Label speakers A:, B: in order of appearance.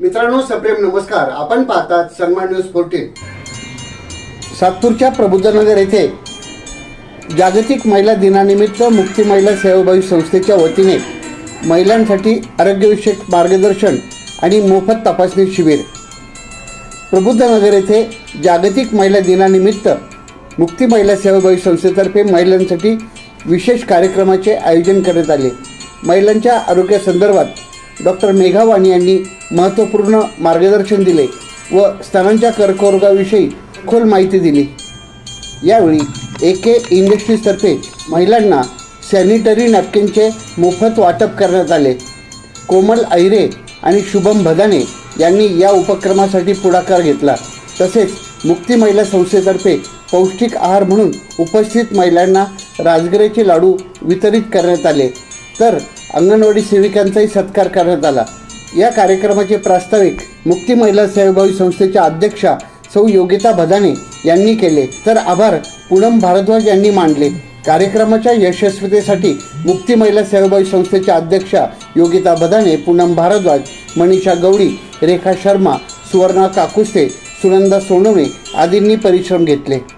A: मित्रांनो सप्रेम नमस्कार. आपण पाहतात सन्मान न्यूज फोर्टीन सातपूरच्या प्रबुद्धनगर येथे जागतिक महिला दिनानिमित्त मुक्ती महिला सेवाभावी संस्थेच्या वतीने महिलांसाठी आरोग्यविषयक मार्गदर्शन आणि मोफत तपासणी शिबिर. प्रबुद्धनगर येथे जागतिक महिला दिनानिमित्त मुक्ती महिला सेवाभावी संस्थेतर्फे महिलांसाठी विशेष कार्यक्रमाचे आयोजन करण्यात आले. महिलांच्या आरोग्यासंदर्भात डॉक्टर मेघावाणी यांनी महत्त्वपूर्ण मार्गदर्शन दिले व स्तनांच्या कर्करोगाविषयी खोल माहिती दिली. यावेळी ए के इंडस्ट्रीजतर्फे महिलांना सॅनिटरी नॅपकिनचे मोफत वाटप करण्यात आले. कोमल ऐरे आणि शुभम भदाने यांनी या उपक्रमासाठी पुढाकार घेतला. तसेच मुक्ती महिला संस्थेतर्फे पौष्टिक आहार म्हणून उपस्थित महिलांना राजगिऱ्याचे लाडू वितरित करण्यात आले. तर अंगणवाडी सेविकांचाही सत्कार करण्यात आला. या कार्यक्रमाचे प्रास्ताविक मुक्ती महिला सेवाभावी संस्थेच्या अध्यक्षा सौ योगिता भदाने यांनी केले. तर आभार पूनम भारद्वाज यांनी मांडले कार्यक्रमाच्या यशस्वीतेसाठी मुक्ती महिला सेवाभावी संस्थेच्या अध्यक्षा योगिता भदाने पूनम भारद्वाज मनीषा गवळी रेखा शर्मा सुवर्णा काकुस्ते सुनंदा सोनवणे आदींनी परिश्रम घेतले.